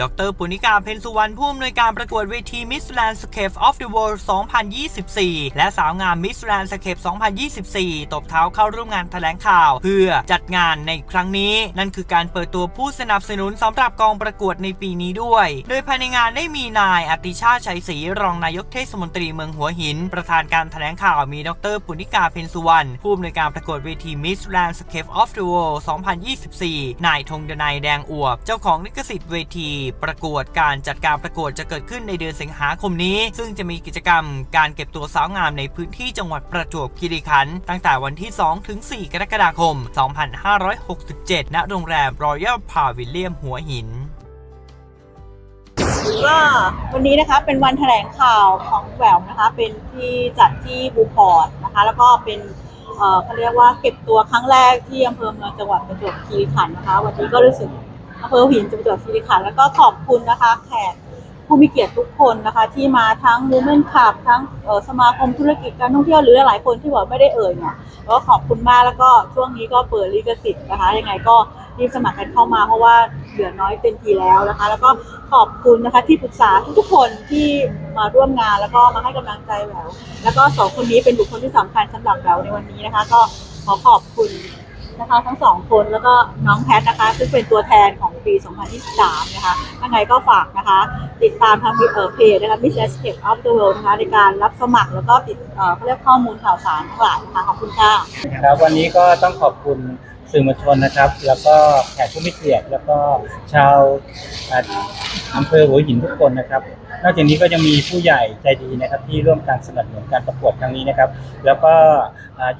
ดรปุณิกา เพ็ญสุวรรณ ผู้อำนวยการประกวดเวที Miss Landscape of the World 2024 และสาวงาม Miss Landscape 2024 ตบเท้าเข้าร่วมงานแถลงข่าว เพื่อจัดงานในครั้งนี้ นั่นคือการเปิดตัวผู้สนับสนุนสำหรับกองประกวดในปีนี้ด้วย โดยภายในงานได้มีนายอติชาชัยศรีรองนายกเทศมนตรีเมืองหัวหิน ประธานการแถลงข่าวมีดรปุณิกา เพ็ญสุวรรณ ผู้อำนวยการประกวดเวที Miss Landscape of the World 2024 นายธงดนายแดงอวบ เจ้าของลิขสิทธิ์เวทีประกวดการจัดการประกวดจะเกิดขึ้นในเดือนสิงหาคมนี้ ซึ่งจะมีกิจกรรมการเก็บตัวสาวงามในพื้นที่จังหวัดประจวบคีรีขันธ์ตั้งแต่วันที่ 2 ถึง 4 กรกฎาคม 2567 ณ โรงแรม Royal Pavilion หัวหินก็วันนี้นะคะเป็นวันแถลงข่าวของแหววนะคะ เป็นที่จัดที่บูพอร์ตนะคะ แล้วก็เป็นเอ่อเขาเรียกว่าเก็บตัวครั้งแรกที่อำเภอเมืองจังหวัดประจวบคีรีขันธ์นะคะ วันนี้ก็รู้สึก อำเภอหินจังหวัดประจวบคีรีขันแล้วก็ขอบคุณนะคะ แขกผู้มีเกียรติทุกคนนะคะ ที่มาทั้ง Women Club ทั้งสมาคมธุรกิจการท่องเที่ยวหรือหลายคนที่บอกไม่ได้เอ่ยเนี่ยก็ขอบคุณมากแล้วก็ช่วงนี้ก็เปิดลิขสิทธิ์นะคะยังไงก็รีบสมัครกันเข้ามาเพราะว่าเหลือน้อยเต็มทีแล้วนะคะ แล้วก็ขอบคุณนะคะที่ปรึกษาทุกๆคนที่มาร่วมงานแล้วก็มาให้กำลังใจแหววแล้วก็สองคนนี้เป็นบุคคลที่สำคัญสำหรับแหววในวันนี้นะคะ ก็ขอขอบคุณ นะคะทั้งสองคนแล้วก็น้องแพทนะคะ ซึ่งเป็นตัวแทนของปี 2023 นะคะยังไงก็ฝากนะคะ ติดตามทางเอ่อเพจนะคะ Miss Escape of the World นะคะในการรับสมัครแล้วก็ติดเอ่อเขาเรียกข้อมูลข่าวสารทั้งหลายนะคะขอบคุณค่ะครับวันนี้ก็ต้องขอบคุณ สื่อมวลชนนะครับ แล้วก็แขกผู้มีเกียรติแล้วก็ชาวอำเภอหัวหินทุกคนนะครับ นอกจากนี้ก็ยังมีผู้ใหญ่ใจดีนะครับ ที่ร่วมการสนับสนุนการประกวดครั้งนี้นะครับ แล้วก็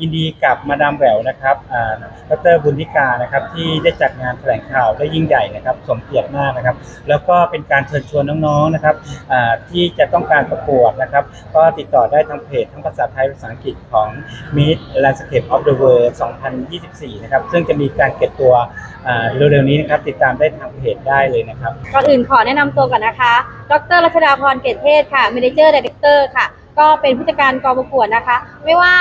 ยินดีกับมาดามแหววนะครับอ่าดรบุญนิกานะครับ ที่ได้จัดงานแถลงข่าวได้ยิ่งใหญ่นะครับ สมเกียรติมากนะครับ แล้วก็เป็นการเชิญชวนน้องๆนะครับอ่าที่จะต้องการประกวดนะครับ ก็ติดต่อได้ทางเพจทั้งภาษาไทยภาษาอังกฤษของ Meet Landscape of the World 2024 นะครับซึ่งจะมีการเก็บตัวเร็วๆนี้นะครับติดตามได้ทางเพจได้เลยนะครับก่อนอื่นขอแนะนำตัวก่อนนะคะ ดรรัชดาพรเกตเทศค่ะ Manager Director ค่ะ ก็เป็นผู้จัดการกองประกวดนะคะ ไม่ว่า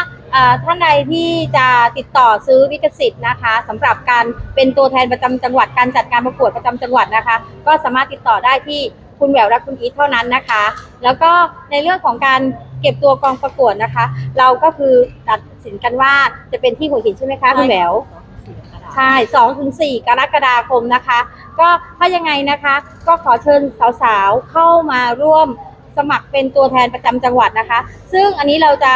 ท่านใดที่จะติดต่อซื้อลิขสิทธิ์นะคะสำหรับการเป็นตัวแทนประจำจังหวัดการจัดการประกวดประจำจังหวัดนะคะ ก็สามารถติดต่อได้ที่คุณแหววและคุณอีทเท่านั้นนะคะ แล้วก็ในเรื่องของการเก็บตัวกองประกวดนะคะ เราก็คือตัดสินกันว่าจะเป็นที่หัวหินใช่ไหมคะคุณแหวว ใช่สองถึงสี่กรกฎาคมนะคะ ก็ถ้ายังไงนะคะ ก็ขอเชิญสาวๆ เข้ามาร่วมสมัครเป็นตัวแทนประจำจังหวัดนะคะ ซึ่งอันนี้เราจะ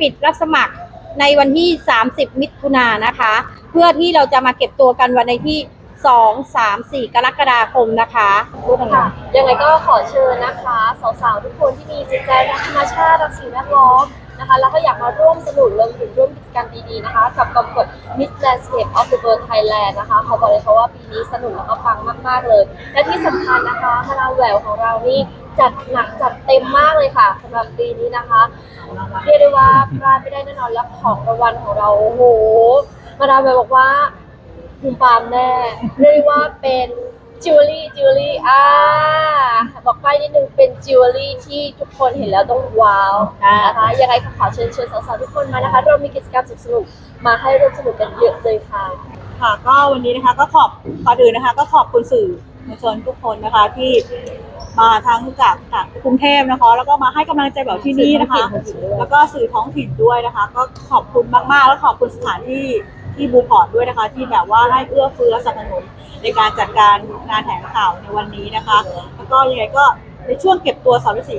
ปิดรับสมัครในวันที่ 30 มิถุนายนนะคะ เพื่อที่เราจะมาเก็บตัวกันวันในที่ 2 3 4 กรกฎาคมนะคะพูดทางไหนค่ะยังไงก็ขอเชิญนะคะสาวๆทุกคนที่มีจิตใจรักธรรมชาติรักสิ่งแวดล้อมนะคะ แล้วก็อยากมาร่วมสนุกรวมถึงร่วม กิจกรรมดีๆนะคะ กับกองประกด Miss Landscape of the World Thailand นะคะเขอบอกเลยค่ะว่าปีนี้สนุกแล้วก็ปังมากๆเลย และที่สำคัญนะคะมาดาแหววของเรานี่จัดหนักจัดเต็มมากเลยค่ะสำหรับปีนี้นะคะเรียกได้ว่าพลาดไม่ได้แน่นอนและของรางวัลของเราโอ้โหมาดามแหววบอกว่าภูมิปามแน่เรียกว่าเป็น จิวเวลรี่จิวเวลรี่อ่าบอกไปนิดนึงเป็นจิวเวลรี่ที่ทุกคนเห็นแล้วต้องว้าวนะคะยังไงก็ขอเชิญชวนสาวๆทุกคนมานะคะเรามีกิจกรรมสนุกๆมาให้ร่วมสนุกกันเยอะเลยค่ะ ค่ะ ก็วันนี้นะคะก็ขอบก่อนอื่นนะคะ ก็ขอบคุณสื่อมวลชนทุกคนนะคะที่มาทั้งจากจากกรุงเทพนะคะ แล้วก็มาให้กำลังใจแบบที่นี่นะคะ แล้วก็สื่อท้องถิ่นด้วยนะคะ ก็ขอบคุณมากๆ แล้วขอบคุณสถานที่ ที่บูพอร์ตด้วยนะคะ ที่แบบว่าให้เอื้อเฟื้อสนับสนุนในการจัดการงานแถลงข่าวในวันนี้นะคะ แล้วก็ยังไงก็ในช่วงเก็บตัวสามสี่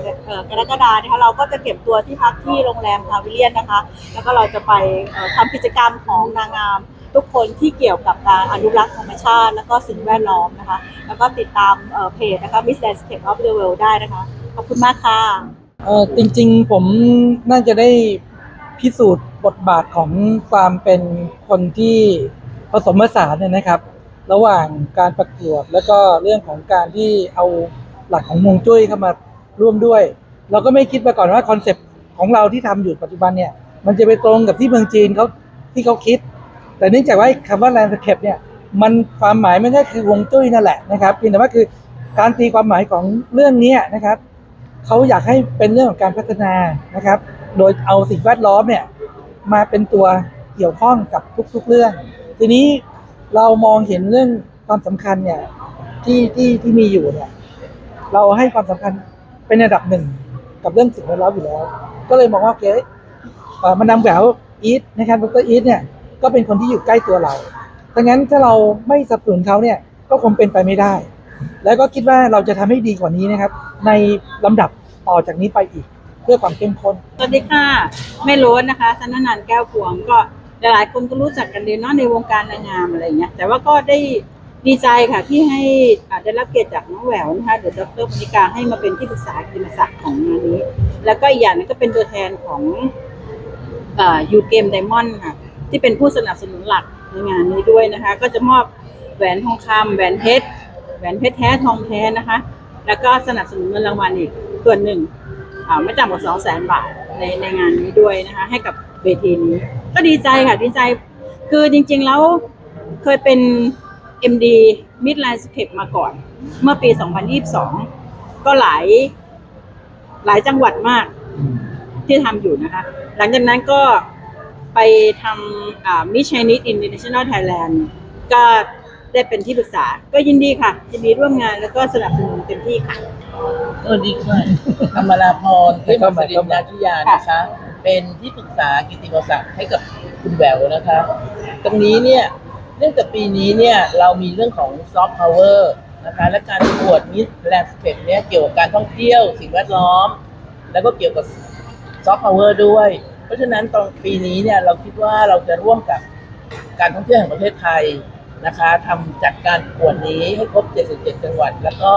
กรกฎาคมนะคะเราก็จะเก็บตัวที่พักที่โรงแรมพาวิเลียนนะคะ แล้วก็เราจะไปเอ่อทำกิจกรรมของนางงามทุกคนที่เกี่ยวกับการอนุรักษ์ธรรมชาติ แล้วก็สิ่งแวดล้อมนะคะ แล้วก็ติดตามเอ่อเพจนะคะ Miss Landscape of the World ได้นะคะ ขอบคุณมากค่ะเออจริงๆผมน่าจะได้พิสูจน์ บทบาทของความเป็นคนที่ผสมผสานเนี่ยนะครับ ระหว่างการประกวดแล้วก็เรื่องของการที่เอาหลักของฮวงจุ้ยเข้ามาร่วมด้วย เราก็ไม่คิดมาก่อนว่าคอนเซปต์ของเราที่ทำอยู่ปัจจุบันเนี่ย มันจะไปตรงกับที่เมืองจีนเขาที่เขาคิด แต่เนื่องจากว่าคำว่า landscape เนี่ยมันความหมายมันก็คือวงจุ้ยนั่นแหละนะครับเพียงแต่ว่าคือการตีความหมายของเรื่องนี้นะครับเขาอยากให้เป็นเรื่องของการพัฒนานะครับ โดยเอาสิ่งแวดล้อมเนี่ย มาเป็นตัวเกี่ยวข้องกับทุกๆเรื่อง ทีนี้เรามองเห็นเรื่องความสำคัญเนี่ยที่ที่ที่มีอยู่เนี่ย เราให้ความสำคัญเป็นระดับหนึ่งกับเรื่องสิ่งแวดล้อมอยู่แล้ว ก็เลยมองว่าโอเคเอ่อมานำแหววอีทนะครับดรอีทเนี่ยก็เป็นคนที่อยู่ใกล้ตัวเราดังนั้นถ้าเราไม่สนับสนุนเขาเนี่ยก็คงเป็นไปไม่ได้ แล้วก็คิดว่าเราจะทำให้ดีกว่านี้นะครับ ในลำดับต่อจากนี้ไปอีก เพื่อความเข้มข้น สวัสดีค่ะแม่โรสนะคะธนนันท์แก้วพวงก็หลายๆคนก็รู้จักกันดีเนาะในวงการนางงามอะไรอย่างเงี้ยแต่ว่าก็ได้ดีใจค่ะที่ให้อาได้รับเกียรติจากน้องแหววนะคะเดี๋ยวดรปณิกาให้มาเป็นที่ปรึกษากิติมศักดิ์ของงานนี้ แล้วก็อีกอย่างหนึงก็เป็นตัวแทนของยูเกมไดมอนด์ค่ะที่เป็นผู้สนับสนุนหลักในงานนี้ด้วยนะคะ ก็จะมอบแหวนทองคำแหวนเพชรแหวนเพชรแท้ทองแท้นะคะ แล้วก็สนับสนุนเงินรางวัลอีกส่วนหนึ่ง ไม่ต่ำกว่าสองแสนบาทในในงานนี้ด้วยนะคะ ให้กับเวทีนี้ ก็ดีใจค่ะดีใจคือจริงๆแล้วเคยเป็น MD Midline Scape มาก่อน เมื่อปี 2022 ก็หลายหลายจังหวัดมากที่ทำอยู่นะคะ หลังจากนั้นก็ไปทำอ่า Miss Chinese International Thailand ก็ ได้เป็นที่ปรึกษา ก็ยินดีค่ะ ยินดีร่วมงานแล้วก็สนับสนุนเต็มที่ค่ะ สวัสดีค่ะอมราพรเทพศิรินนาทิยานะคะ เป็นที่ปรึกษากิตติมศักดิ์ให้กับคุณแหววนะคะ ตรงนี้เนี่ยเนื่องจากปีนี้เนี่ยเรามีเรื่องของซอฟต์พาวเวอร์นะคะและการประกวดมิสแลนด์สเปกเนี่ยเกี่ยวกับการท่องเที่ยวสิ่งแวดล้อม แล้วก็เกี่ยวกับซอฟต์พาวเวอร์ด้วย เพราะฉะนั้นตอนปีนี้เนี่ยเราคิดว่าเราจะร่วมกับการท่องเที่ยวแห่งประเทศไทย นะคะทำจัดการประกวดนี้ให้ครบ 77 จังหวัด แล้วก็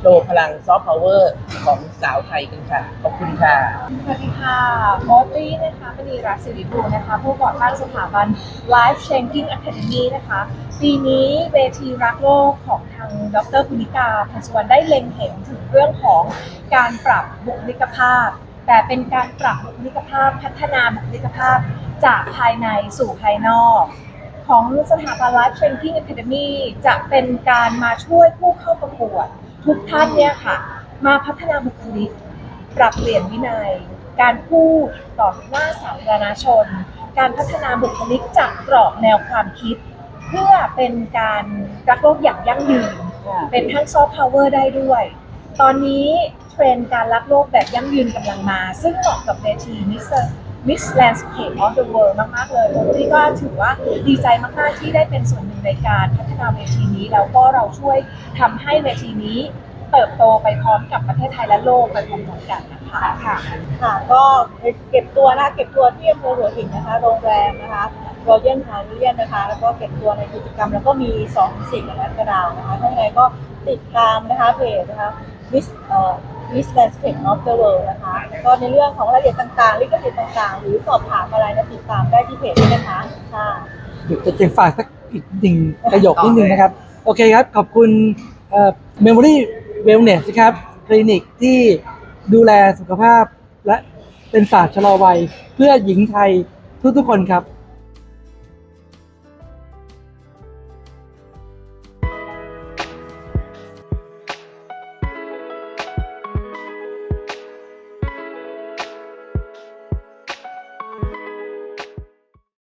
โชว์พลังซอฟต์พาวเวอร์ของสาวไทยกันค่ะ ขอบคุณค่ะ สวัสดีค่ะโมตี้นะคะมณีรัตน์สิริภูนะคะ ผู้ก่อตั้งสถาบัน Life Changing Academy นะคะ ปีนี้เวทีรักโลกของทางดรพุนิกาพันสุวรรณได้เล็งเห็นถึงเรื่องของการปรับบุคลิกภาพ แต่เป็นการปรับบุคลิกภาพพัฒนาบุคลิกภาพจากภายในสู่ภายนอก ของสถาบัน Life Changing Academy จะเป็นการมาช่วยผู้เข้าประกวด ทุกท่านเนี่ยค่ะ มาพัฒนาบุคลิก ปรับเปลี่ยนวินัย การพูดต่อหน้าสาธารณชน การพัฒนาบุคลิกจากกรอบแนวความคิด เพื่อเป็นการรักโลกอย่างยั่งยืน เป็นทั้งซอฟต์พาวเวอร์ได้ด้วย ตอนนี้เทรนด์การรักโลกแบบยั่งยืนกำลังมา ซึ่งเหมาะกับเวทีมิสมิสแลนด์สเคปออ ฟเดอะเวิลด์มาก ๆ เลยที่ก็ถือว่าดีใจมาก ๆ ที่ได้เป็นส่วนหนึ่งในการพัฒนาเวทีนี้ แล้วก็เราช่วยทำให้เวทีนี้เติบโตไปพร้อมกับประเทศไทยและโลกไปพร้อมๆกันนะคะค่ะ ค่ะก็เก็บตัวนะเก็บตัวที่อำเภอหัวหินนะคะโรงแรมนะคะรอยัลพาวิเลียนนะคะ แล้วก็เก็บตัวในกิจกรรม แล้วก็มี2องสี่กรกฎาคมนะคะถ้าอย่างไรก็ติดตามนะคะเพจนะคะ Miss เอ่อ Miss Landscape of the World นะคะแล้วก็ในเรื่องของรายละเอียดต่างๆลิขสิทธิ์ต่างๆ หรือสอบถามอะไรนะติดตามได้ที่เพจด้วยนะคะค่ะเดี๋ยวจะเก็บฝากสักอีกหนึ่งประโยคนิดนึงนะครับ โอเคครับ ขอบคุณเมมโมรี่เวลเนสครับคลินิกที่ดูแลสุขภาพและเป็นศาสตร์ชะลอวัยเพื่อหญิงไทยทุกๆคนครับ